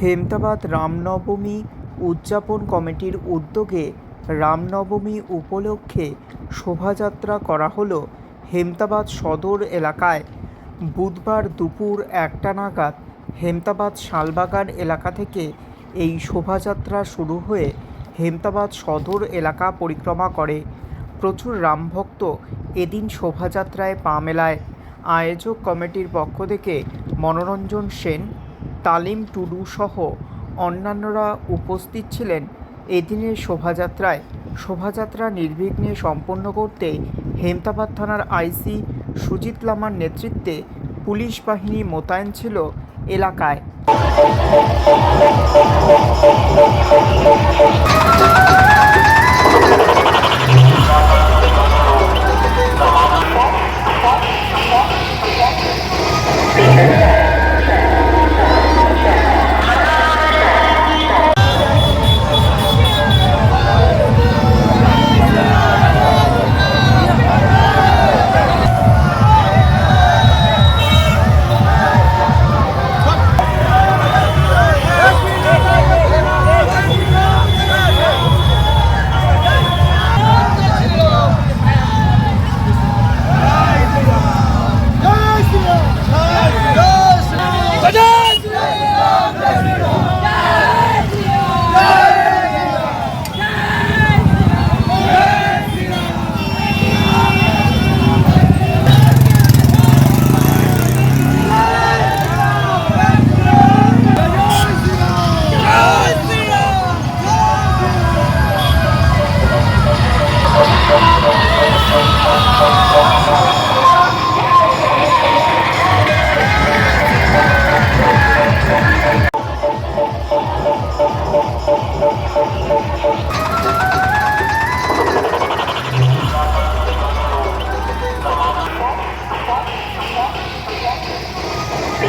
হেমতাবাদ রামনবমী উদযাপন কমিটির উদ্যোগে রামনবমী উপলক্ষে শোভাযাত্রা করা হলো হেমতাবাদ সদর এলাকায়। বুধবার দুপুর একটা নাগাদ হেমতাবাদ শালবাগান এলাকা থেকে এই শোভাযাত্রা শুরু হয়ে হেমতাবাদ সদর এলাকা পরিক্রমা করে। প্রচুর রামভক্ত এদিন শোভাযাত্রায় পা মেলায়। আয়োজক কমিটির পক্ষ থেকে মনোরঞ্জন সেন তালিম টুডু সহ অন্যান্যরা উপস্থিত ছিলেন এদিনের শোভাযাত্রায়। শোভাযাত্রা নির্বিঘ্নে সম্পন্ন করতে হেমতাবাদ থানার আইসি সুজিত লামার নেতৃত্বে পুলিশ বাহিনী মোতায়েন ছিল এলাকায়।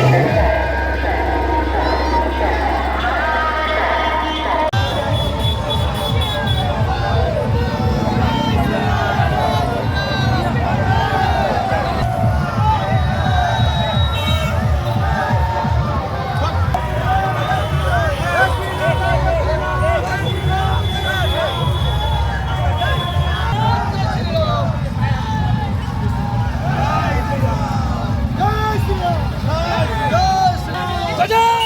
Yeah. United!